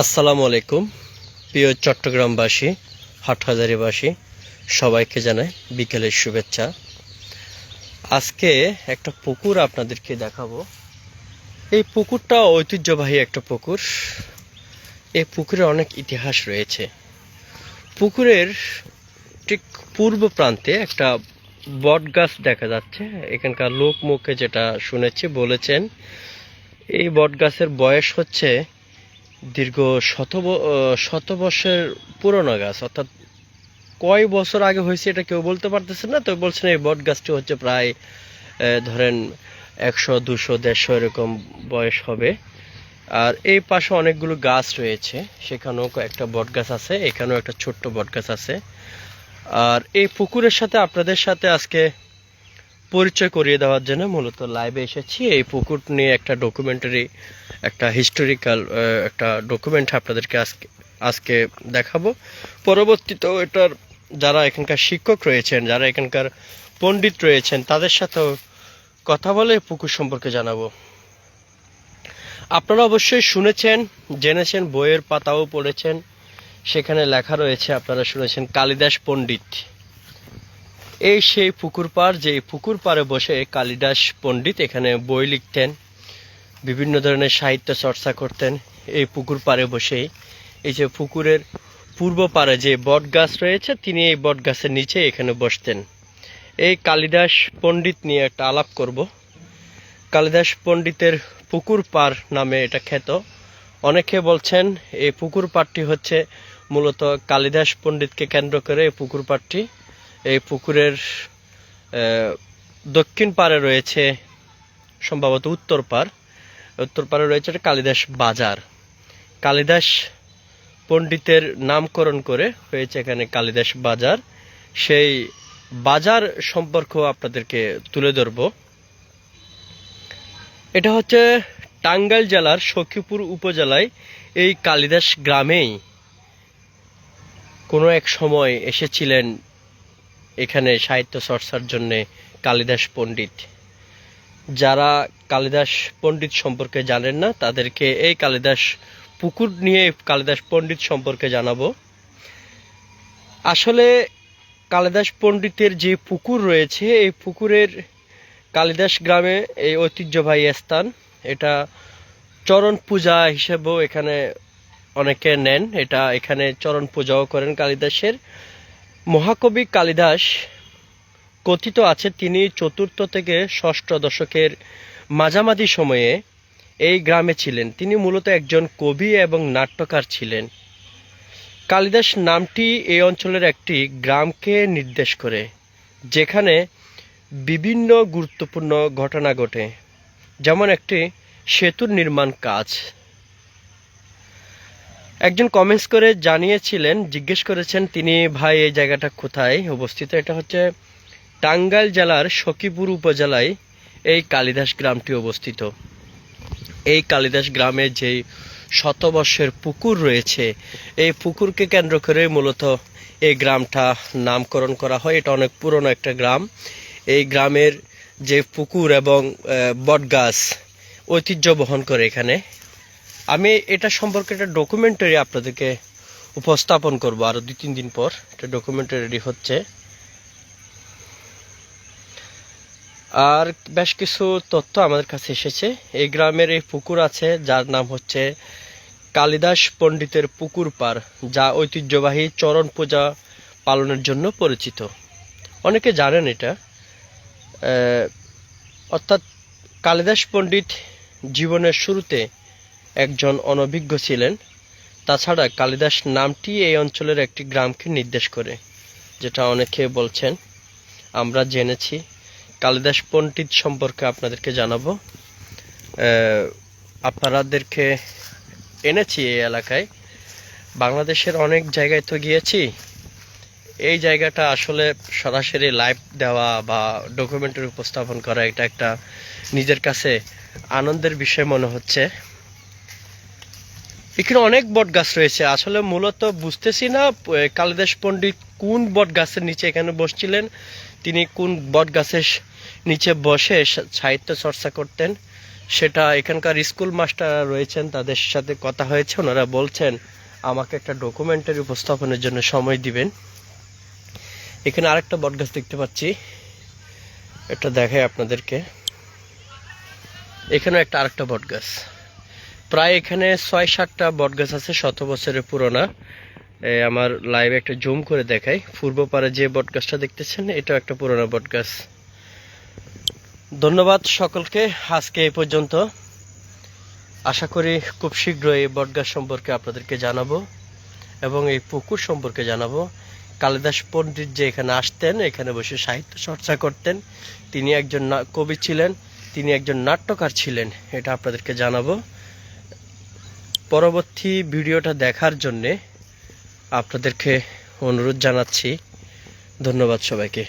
আসসালামু আলাইকুম। প্রিয় চট্টগ্রামবাসী, হাটহাজারিবাসী, সবাইকে জানাই বিকেলের শুভেচ্ছা। আজকে একটা পুকুর আপনাদেরকে দেখাবো। এই পুকুরটা ঐতিহ্যবাহী একটা পুকুর। এই পুকুরে অনেক ইতিহাস রয়েছে। পুকুরের ঠিক পূর্ব প্রান্তে একটা বট গাছ দেখা যাচ্ছে। এখানকার লোক মুখে যেটা শুনেছি, বলেছেন, এই বট গাছের বয়স হচ্ছে দীর্ঘ শত শত বর্ষের পুরনো গাছ, অর্থাৎ কয় বছর আগে হয়েছে এটা কেউ বলতে পারতেছে না, তো বলছেন এই বট গাছটি হচ্ছে প্রায় ধরেন একশো, দুশো, দেড়শো এরকম বয়স হবে। আর এই পাশে অনেকগুলো গাছ রয়েছে, সেখানেও একটা বট গাছ আছে, এখানেও একটা ছোট্ট বট গাছ আছে। আর এই পুকুরের সাথে, আপনাদের সাথে আজকে পরিচয় করিয়ে দেওয়ার জন্য মূলত লাইভে এসেছি। এই পুকুর নিয়ে একটা ডকুমেন্টারি একটা হিস্টোরিক্যাল একটা ডকুমেন্ট আপনাদেরকে আজকে আজকে দেখাবো। পরবর্তীতেও এটার যারা এখানকার শিক্ষক রয়েছেন, যারা এখানকার পণ্ডিত রয়েছেন, তাদের সাথেও কথা বলে পুকুর সম্পর্কে জানাব। আপনারা অবশ্যই শুনেছেন, জেনেছেন, বইয়ের পাতাও পড়েছেন। সেখানে লেখা রয়েছে, আপনারা শুনেছেন, কালিদাস পণ্ডিত। এই সেই পুকুর পাড় যে পুকুর পাড়ে বসে কালিদাস পণ্ডিত এখানে বই লিখতেন, বিভিন্ন ধরনের সাহিত্য চর্চা করতেন। এই পুকুর পাড়ে বসেই এই যে পুকুরের পূর্ব পাড়ে যে বট গাছ রয়েছে, তিনি এই বট গাছের নিচে এখানে বসতেন। এই কালিদাস পণ্ডিত নিয়ে একটা আলাপ করব। কালিদাস পণ্ডিতের পুকুর পাড় নামে এটা খ্যাত। অনেকে বলছেন এই পুকুর পাড়টি হচ্ছে মূলত কালিদাস পণ্ডিতকে কেন্দ্র করে এই পুকুর পাড়টি। এই পুকুরের দক্ষিণ পাড়ে রয়েছে সম্ভবত উত্তর পাড়। উত্তর পাড়ে রয়েছে একটা কালিদাস বাজার। কালিদাস পণ্ডিতের নামকরণ করে হয়েছে এখানে কালিদাস বাজার। সেই বাজার সম্পর্ক আপনাদেরকে তুলে ধরব। এটা হচ্ছে টাঙ্গাইল জেলার সখীপুর উপজেলায় এই কালিদাস গ্রামেই কোনো এক সময় এসেছিলেন এখানে সাহিত্য চর্চার জন্যে কালিদাস পণ্ডিত। যারা কালিদাস পণ্ডিত সম্পর্কে জানেন না, তাদেরকে এই কালিদাস পুকুর নিয়ে কালিদাস পণ্ডিত সম্পর্কে জানাব। আসলে কালিদাস পণ্ডিতের যে পুকুর রয়েছে, এই পুকুরের কালিদাস গ্রামে এই ঐতিহ্যবাহী স্থান। এটা চরণ পূজা হিসেবেও এখানে অনেকে নেন। এটা এখানে চরণ পূজাও করেন কালিদাসের। মহাকবি কালিদাস কথিত আছে তিনি চতুর্থ থেকে ষষ্ঠ দশকের মাঝামাঝি সময়ে এই গ্রামে ছিলেন। তিনি মূলত একজন কবি এবং নাট্যকার ছিলেন। কালিদাস নামটি এই অঞ্চলের একটি গ্রামকে নির্দেশ করে, যেখানে বিভিন্ন গুরুত্বপূর্ণ ঘটনা ঘটে, যেমন একটি সেতুর নির্মাণ কাজ। একজন কমেন্টস করে জানিয়েছিলেন, জিজ্ঞেস করেছেন, তিনি ভাই, এই জায়গাটা কোথায় অবস্থিত? এটা হচ্ছে টাঙ্গাইল জেলার সখীপুর উপজেলায় এই কালিদাস গ্রামটি অবস্থিত। এই কালিদাস গ্রামে যেই শতবর্ষের পুকুর রয়েছে, এই পুকুরকে কেন্দ্র করে মূলত এই গ্রামটা নামকরণ করা হয়। এটা অনেক পুরনো একটা গ্রাম। এই গ্রামের যে পুকুর এবং বটগাছ ঐতিহ্য বহন করে এখানে। আমি এটা সম্পর্কে একটা ডকুমেন্টারি আপনাদেরকে উপস্থাপন করব, আরও দুই, তিন দিন পর। একটা ডকুমেন্টারি হচ্ছে। আর বেশ কিছু তথ্য আমাদের কাছে এসেছে। এই গ্রামের এই পুকুর আছে, যার নাম হচ্ছে কালিদাস পণ্ডিতের পুকুর পার, যা ঐতিহ্যবাহী চরণ পূজা পালনের জন্য পরিচিত। অনেকে জানেন এটা। অর্থাৎ কালিদাস পণ্ডিত জীবনের শুরুতে একজন অনভিজ্ঞ ছিলেন। তাছাড়া কালিদাস নামটি এই অঞ্চলের একটি গ্রামকে নির্দেশ করে, যেটা অনেকে বলছেন। আমরা জেনেছি। কালিদাস পণ্ডিত সম্পর্কে আপনাদেরকে জানাব। আপনারাদেরকে এনেছি এই এলাকায়। বাংলাদেশের অনেক জায়গায় তো গিয়েছি। এই জায়গাটা আসলে সরাসরি লাইভ দেওয়া বা ডকুমেন্টারি উপস্থাপন করা, এটা একটা নিজের কাছে আনন্দের বিষয় মনে হচ্ছে। এখানে অনেক বট গাছ রয়েছে। আসলে মূলত বুঝতেছি না কালিদাস পণ্ডিত কোন বট গাছের নিচে এখানে বসছিলেন? তিনি কোন বট গাছের নিচে বসে সাহিত্য চর্চা করতেন? সেটা এখানকার স্কুল মাস্টার রয়েছেন, তাদের সাথে কথা হয়েছে, ওনারা বলছেন, আমাকে একটা ডকুমেন্টারি উপস্থাপনের জন্য সময় দিবেন। এখানে আরেকটা বট গাছ দেখতে পাচ্ছি। এটা দেখাই আপনাদেরকে। এখানে একটা আরেকটা বটগাছ প্রায় এখানে ছয় সাতটা বটগাছ আছে, শত বছরের পুরোনা। আমার লাইভে একটা জুম করে দেখাই। পূর্ব পারে যে বটগাছটা দেখতেছেন, এটাও একটা পুরোনো বটগাছ। ধন্যবাদ সকলকে, আজকে এই পর্যন্ত। আশা করি খুব শীঘ্রই এই বটগাছ সম্পর্কে আপনাদেরকে জানাব এবং এই পুকুর সম্পর্কে জানাব। কালিদাস পণ্ডিত যে এখানে আসতেন, এখানে বসে সাহিত্য চর্চা করতেন। তিনি একজন কবি ছিলেন, তিনি একজন নাট্যকার ছিলেন, এটা আপনাদেরকে জানাব। পরবর্তী ভিডিওটা দেখার জন্যে আপনাদেরকে অনুরোধ জানাচ্ছি। ধন্যবাদ সবাইকে।